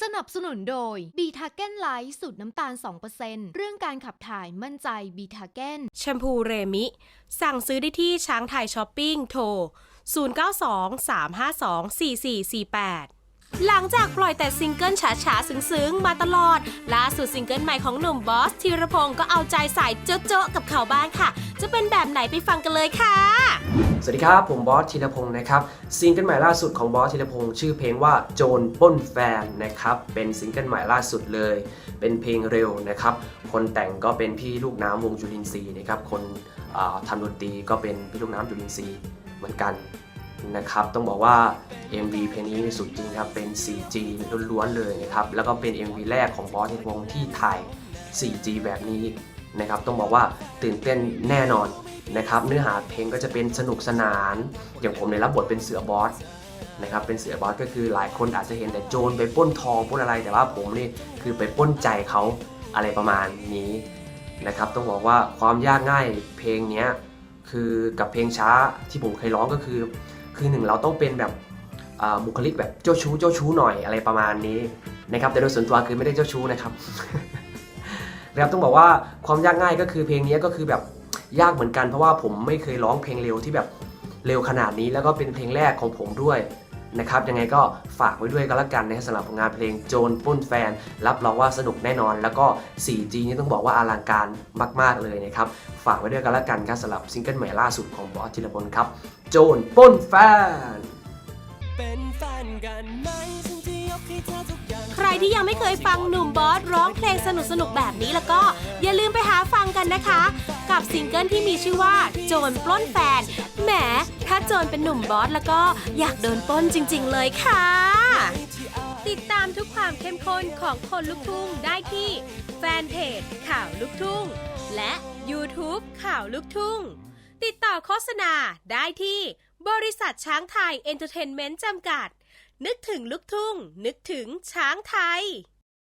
สนับสนุนโดยบีทาเก้นไลท์สูตรน้ำตาล 2%เรื่องการขับถ่ายมั่นใจบีทาเก้นแชมพูเรมิ สั่งซื้อได้ที่ช้างไทยช้อปปิ้งโทร 0923524448 หลังจากปล่อยแต่ซิงเกิลฉาๆซึ้งๆ มาตลอด ล่าสุดซิงเกิลใหม่ของหนุ่มบอสธีรพงศ์ก็เอาใจใส่โจ๊ะๆกับเขาบ้างค่ะ จะเป็นแบบไหนไปฟังกันเลยค่ะ สวัสดีครับ ผมบอสธีรพงศ์นะครับซิงเกิลใหม่ล่าสุดของบอสธีรพงศ์ชื่อเพลงว่าโจรปล้นแฟนนะครับเป็นซิงเกิลใหม่ล่าสุดเลย เป็นเพลงเร็วนะครับคนแต่งก็เป็นพี่ลูกน้ำวงจุลินทรีย์นะครับคนทำดนตรีก็เป็นพี่ลูกน้ำจุลินทรีย์เหมือนกัน นะครับต้องบอกว่า MV เพลงนี้นี่สุดจริงครับเป็น 4G ล้วนๆเลยนะครับแล้วก็เป็น MV แรกของบอสธีรพงที่ถ่าย 4G แบบนี้นะครับต้องบอกว่าตื่นเต้นแน่นอนนะครับเนื้อหาเพลงก็จะเป็นสนุกสนาน อย่างผมเนี่ยรับบทเป็นเสือบอสนะครับเป็นเสือบอสก็คือหลายคนอาจจะเห็นแต่โจรไปป้นทองป้นอะไร แต่ว่าผมนี่คือไปป้นใจเขาอะไรประมาณนี้นะครับต้องบอกว่าความยากง่ายเพลงนี้คือกับเพลงช้าที่ผมเคยร้องก็คือ คือหนึ่งเราต้องเป็นแบบบุคลิกแบบเจ้าชู้เจ้าชู้หน่อยอะไรประมาณนี้นะครับแต่โดยส่วนตัวคือไม่ได้เจ้าชู้นะครับนะครับต้องบอกว่าความยากง่ายก็คือเพลงนี้ก็คือแบบยากเหมือนกันเพราะว่าผมไม่เคยร้องเพลงเร็วที่แบบเร็วขนาดนี้แล้วก็เป็นเพลงแรกของผมด้วย นะครับยังไงก็ฝากไว้ด้วยกันละกันนะครับสำหรับผลงานเพลงโจรปล้นแฟน รับรองว่าสนุกแน่นอน แล้วก็ 4G นี่ต้องบอกว่าอลังการมาก ๆ เลยนะครับ ฝากไว้ด้วยกันละกันครับสำหรับซิงเกิลใหม่ล่าสุดของบอสจิรพลครับ โจรปล้นแฟน เป็นแฟนกันไหมฉันจะยกให้เธอทุกอย่าง ใครที่ยังไม่เคยฟังหนุ่มบอสร้องเพลงสนุกๆแบบนี้แล้วก็อย่าลืมไปหาฟังกันนะคะ กับซิงเกิลที่มีชื่อว่า โจรปล้นแฟนแหมถ้า โจรเป็นหนุ่มบอสแล้วก็อยากโดนปล้นจริง ๆ เลยค่ะ ติดตามทุกความเข้มข้นของคนลุกทุ่งได้ที่แฟนเพจข่าวลุกทุ่ง และ YouTube ข่าวลุกทุ่ง ติดต่อโฆษณาได้ที่บริษัทช้างไทยเอนเตอร์เทนเมนต์จำกัด นึกถึงลุกทุ่ง นึกถึงช้างไทย